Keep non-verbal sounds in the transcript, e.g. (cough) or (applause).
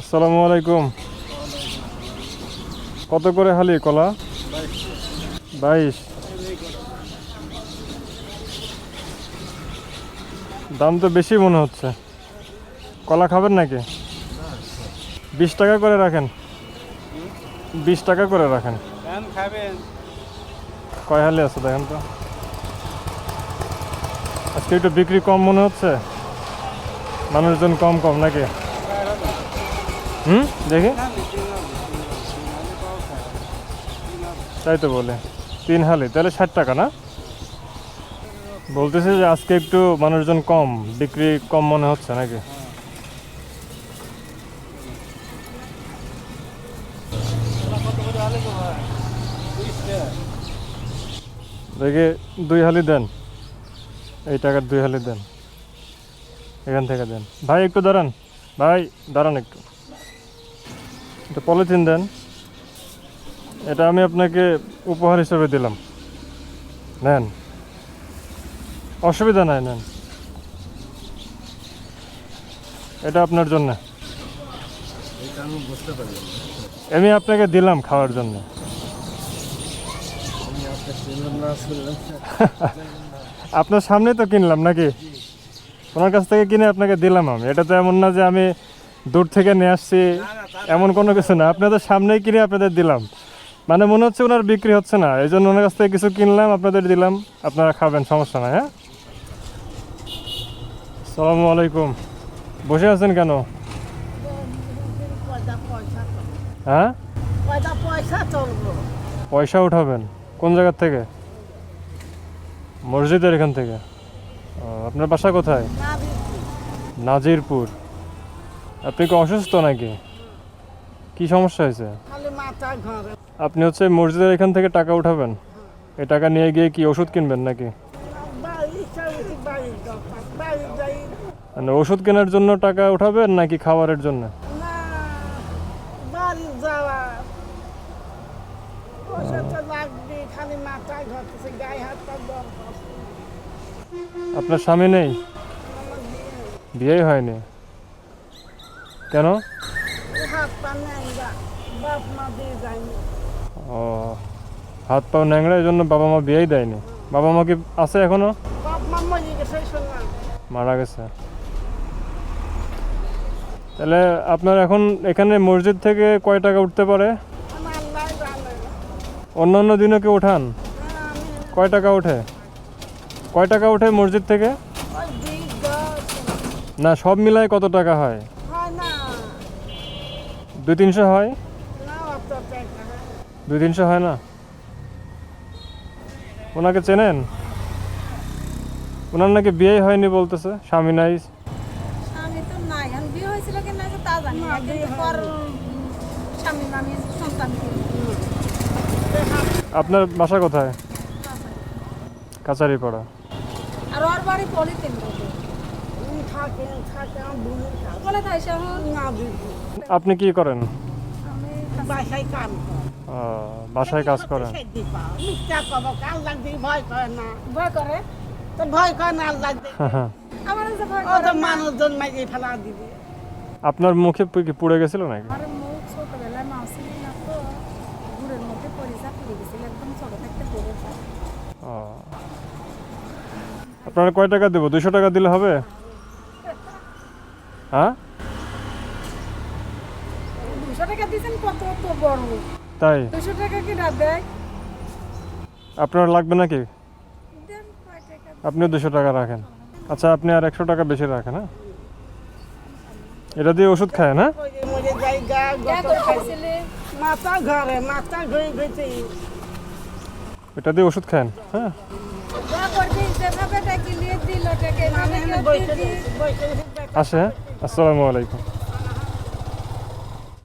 আসসালামু আলাইকুম। কত করে হালি কলা? বাইশ। দাম তো বেশি মনে হচ্ছে। কলা খাবেন নাকি? বিশ টাকা করে রাখেন। বিশ টাকা করে রাখেন। কয় হালি আছে দেখেন তো। আজকে একটু বিক্রি কম মনে হচ্ছে। মানুষজন কম কম নাকি? হুম? দেখি। তাই তো বলে। তিন হালি, তাহলে ষাট টাকা না? বলতেছে যে আজকে একটু মানুষজন কম, বিক্রি কম মনে হচ্ছে নাকি? দেখি, দুই হালি দেন। এই টাকার দুই হালি দেন। এখান থেকে দেন। ভাই, একটু দাঁড়ান। ভাই, দাঁড়ান একটু। এটা পলিথিন দেন। এটা আমি আপনাকে উপহার হিসেবে দিলাম। নেন। অসুবিধা নাই নেন। এটা আপনার জন্য। আমি আপনাকে দিলাম খাওয়ার জন্য। (laughs) আপনার সামনে তো কিনলাম নাকি? ওনার কাছ থেকে কিনে আপনাকে দিলাম আমি। এটা তো এমন না যে আমি দূর থেকে নিয়ে আসছি এমন কোনো কিছু না। আপনাদের সামনেই কিনে আপনাদের দিলাম। মানে মনে হচ্ছে ওনার বিক্রি হচ্ছে না। এই জন্য ওনার কাছ থেকে কিছু কিনলাম আপনাদের দিলাম। আপনারা খাবেন সমস্যা নাই হ্যাঁ? সালামু আলাইকুম। বসে আছেন কেন? হ্যাঁ? পয়সা উঠাবেন। কোন জায়গার থেকে? মসজিদের এখান থেকে। আপনার বাসা কোথায়? নাজিরপুর। আপনি কি অসুস্থ নাকি? কি সমস্যা হয়েছে? আপনি হচ্ছে মসজিদের এখান থেকে টাকা উঠাবেন। এই টাকা নিয়ে গিয়ে কি ওষুধ কিনবেন নাকি? মানে ওষুধ কেনার জন্য টাকা উঠাবেন নাকি খাবারের জন্য? আপনার স্বামী নেই? বিয়ে। হয়নি? কেন? হাত পা ও হাত পাও ন্যাংরা এই জন্য বাবা মা বিয়েই দেয়নি। বাবা মা কি আছে এখনও? মরে গেছে তাহলে আপনার এখন এখানে মসজিদ থেকে কয় টাকা উঠতে পারে? অন্যান্য দিনও কি ওঠান? হ্যাঁ, কয় টাকা ওঠে? কয় টাকা ওঠে মসজিদ থেকে? না সব মিলায় কত টাকা হয়? দুই তিনশো হয়? দুই তিনশো হয় না? ওনাকে চেনেন? ওনার নাকি বিয়ে হয়নি বলতেছে স্বামী নাই। স্বামী তো নাই। এখন বিয়ে হয়েছিল কি না তা জানি না না, বিয়ে কিন্তু পর স্বামী মামি সন্তান কি আপনার বাসা কোথায়? কাছারিপাড়া। আর ওর বাড়ি আপনি কি করেন? আমি বাসায় কাজ করেন? মিথ্যা কব আল্লাহ দিয়ে ভয় করে না। ভয় করে? তো ভয় করে না আল্লাহ দিয়ে। আমার যে ভয় ও করে তো না। মানুষজন মাঝে ফেলা দিবি। আপনার মুখে পুড়ে গেছিল নাকি। আপনারা কয় টাকা দেবো? দুশো টাকা দিলে হবে? হ্যাঁ? টাকা দিয়েছেন কত বড়? তাই? টাকা কি দেয়? আপনার লাগবে নাকি? দেন কয় টাকা আপনিও দুশো টাকা রাখেন। আচ্ছা আপনি আর একশো টাকা বেশি রাখেন হ্যাঁ? এটা দিয়ে ওষুধ খায় না? এটা দিয়ে ওষুধ খান হ্যাঁ? যা করবি যেভাবে টাকি নিয়ে দিল টাকা মানে আসে হ্যাঁ? আসসালামু আলাইকুম।